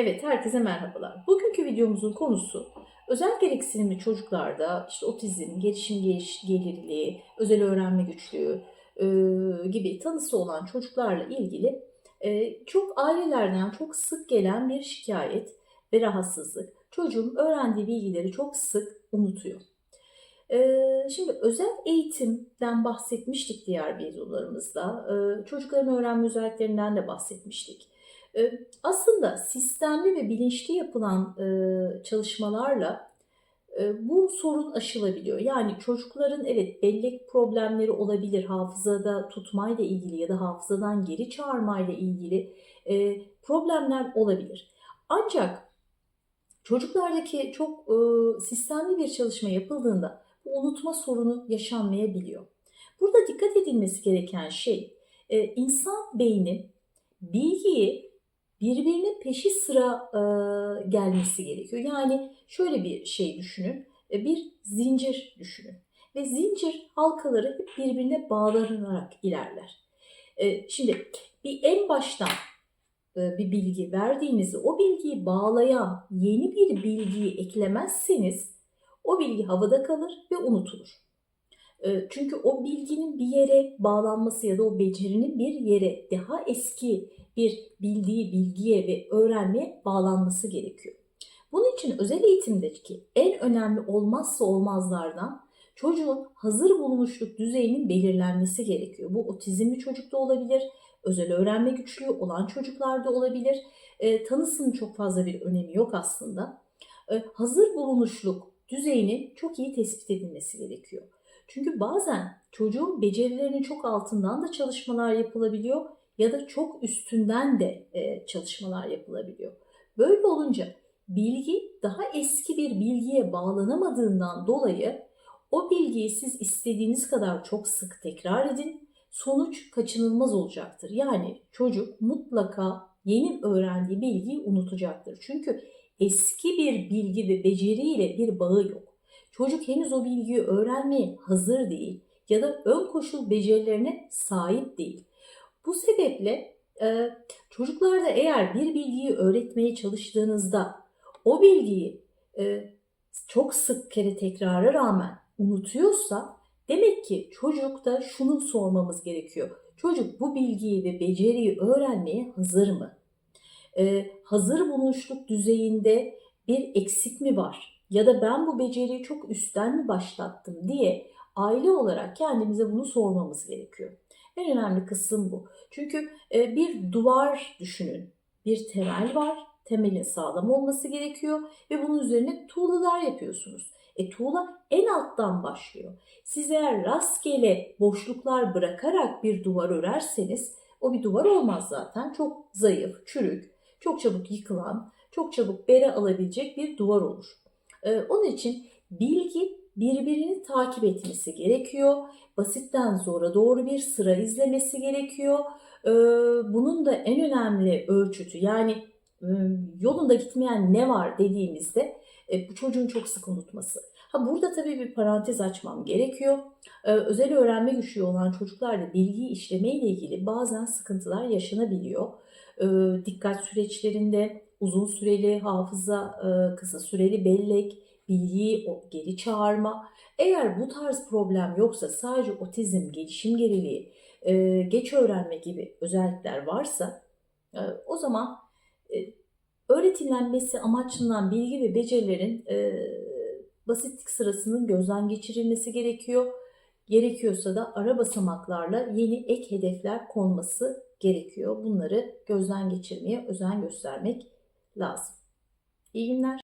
Evet, herkese merhabalar. Bugünkü videomuzun konusu özel gereksinimli çocuklarda işte otizm, gelişim geliş, gelirliği, özel öğrenme güçlüğü e, gibi tanısı olan çocuklarla ilgili e, çok ailelerden çok sık gelen bir şikayet ve rahatsızlık. Çocuğun öğrendiği bilgileri çok sık unutuyor. E, şimdi özel eğitimden bahsetmiştik diğer videolarımızda. E, çocukların öğrenme özelliklerinden de bahsetmiştik. E, aslında sistemli ve bilinçli yapılan e, çalışmalarla e, bu sorun aşılabiliyor. Yani çocukların evet bellek problemleri olabilir, hafızada tutmayla ilgili ya da hafızadan geri çağırmayla ilgili e, problemler olabilir. Ancak çocuklardaki çok sistemli bir çalışma yapıldığında bu unutma sorunu yaşanmayabiliyor. Burada dikkat edilmesi gereken şey insan beyni bilgiyi birbirine peşi sıra e, gelmesi gerekiyor. Yani şöyle bir şey düşünün, e, bir zincir düşünün ve zincir halkaları hep birbirine bağlanarak ilerler. E, şimdi bir en baştan e, bir bilgi verdiğinizde o bilgiyi bağlayan yeni bir bilgiyi eklemezseniz o bilgi havada kalır ve unutulur. E, Çünkü o bilginin bir yere bağlanması ya da o becerinin bir yere daha eski bir bildiği bilgiye ve öğrenmeye bağlanması gerekiyor. Bunun için özel eğitimdeki en önemli olmazsa olmazlardan çocuğun hazır bulunuşluk düzeyinin belirlenmesi gerekiyor. Bu otizmli çocukta olabilir, özel öğrenme güçlüğü olan çocuklarda olabilir. E, tanısının çok fazla bir önemi yok aslında. E, hazır bulunuşluk düzeyinin çok iyi tespit edilmesi gerekiyor. Çünkü bazen çocuğun becerilerinin çok altından da çalışmalar yapılabiliyor ya da çok üstünden de e, çalışmalar yapılabiliyor. Böyle olunca bilgi daha eski bir bilgiye bağlanamadığından dolayı o bilgiyi siz istediğiniz kadar çok sık tekrar edin. Sonuç kaçınılmaz olacaktır. Yani çocuk mutlaka yeni öğrendiği bilgiyi unutacaktır. Çünkü eski bir bilgi ve beceriyle bir bağı yok. Çocuk henüz o bilgiyi öğrenmeye hazır değil ya da ön koşul becerilerine sahip değil. Bu sebeple e, çocuklarda eğer bir bilgiyi öğretmeye çalıştığınızda o bilgiyi e, çok sık kere tekrara rağmen unutuyorsa demek ki çocukta şunu sormamız gerekiyor. Çocuk bu bilgiyi ve beceriyi öğrenmeye hazır mı? E, hazır bulunuşluk düzeyinde bir eksik mi var? Ya da ben bu beceriyi çok üstten mi başlattım diye aile olarak kendimize bunu sormamız gerekiyor. En önemli kısım bu. Çünkü e, bir duvar düşünün. Bir temel var. Temelin sağlam olması gerekiyor ve bunun üzerine tuğlalar yapıyorsunuz. E tuğla en alttan başlıyor. Siz eğer rastgele boşluklar bırakarak bir duvar örerseniz o bir duvar olmaz zaten. Çok zayıf, çürük, çok çabuk yıkılan, çok çabuk bere alabilecek bir duvar olur. E, onun için bilgi birbirini takip etmesi gerekiyor. Basitten zora doğru bir sıra izlemesi gerekiyor. Ee, bunun da en önemli ölçütü yani e, yolunda gitmeyen ne var dediğimizde e, bu çocuğun çok sık unutması. Ha burada tabii bir parantez açmam gerekiyor. Ee, özel öğrenme güçlüğü olan çocuklarda bilgiyi işleme ile ilgili bazen sıkıntılar yaşanabiliyor. Ee, dikkat süreçlerinde uzun süreli hafıza, e, kısa süreli bellek, bilgiyi geri çağırma. Eğer bu tarz problem yoksa sadece otizm, gelişim geriliği, e, geç öğrenme gibi özellikler varsa e, o zaman öğretilenmesi amaçlanan bilgi ve becerilerin basitlik sırasının gözden geçirilmesi gerekiyor. Gerekiyorsa da ara basamaklarla yeni ek hedefler konması gerekiyor. Bunları gözden geçirmeye özen göstermek lazım. İyi günler.